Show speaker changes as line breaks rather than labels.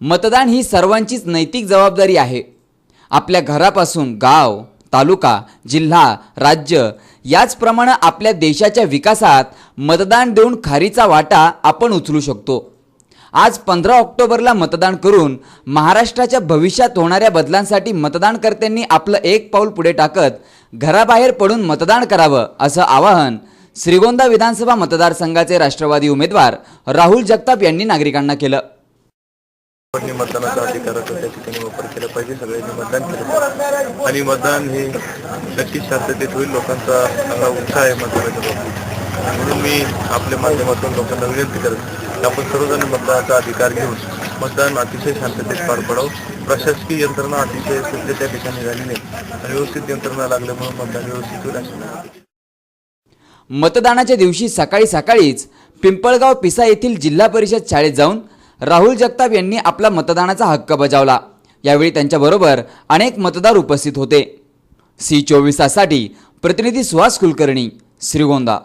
मतदान ही सर्वांचीच नैतिक जबाबदारी आहे. आपल्या घरापासून गाव तालुका जिल्हा राज्य याचप्रमाणे आपल्या देशाच्या विकासात मतदान देऊन खारीचा वाटा आपण उचलू शकतो. आज पंधरा ऑक्टोबरला मतदान करून महाराष्ट्राच्या भविष्यात होणाऱ्या बदलांसाठी मतदानकर्त्यांनी आपलं एक पाऊल पुढे टाकत घराबाहेर पडून मतदान करावं असं आवाहन श्रीगोंदा विधानसभा मतदारसंघाचे राष्ट्रवादी उमेदवार राहुल जगताप यांनी नागरिकांना केलं.
मतदानाचा अधिकाराचा त्या ठिकाणी वापर केला पाहिजे. सगळ्यांनी मतदान केलं आणि मतदान हे नक्कीच शांततेत होईल. लोकांचा चांगला उत्साह आहे मतदानाच्या बाबतीत. म्हणून मी आपल्या माध्यमातून लोकांना विनंती करत की आपण सर्वजण मतदानाचा अधिकार घेऊन मतदान अतिशय शांततेत पार पडावं. प्रशासकीय यंत्रणा अतिशय सज्ज त्या ठिकाणी झाली नाही. आणि व्यवस्थित यंत्रणा लागल्यामुळे मतदान व्यवस्थित होईल
मतदानाच्या दिवशी सकाळी सकाळीच पिंपळगाव पिसा येथील जिल्हा परिषद शाळेत जाऊन राहुल जगताप यांनी आपला मतदानाचा हक्क बजावला. यावेळी त्यांच्याबरोबर अनेक मतदार उपस्थित होते. सी चोवीस ताससाठी प्रतिनिधी सुहास कुलकर्णी श्रीगोंदा.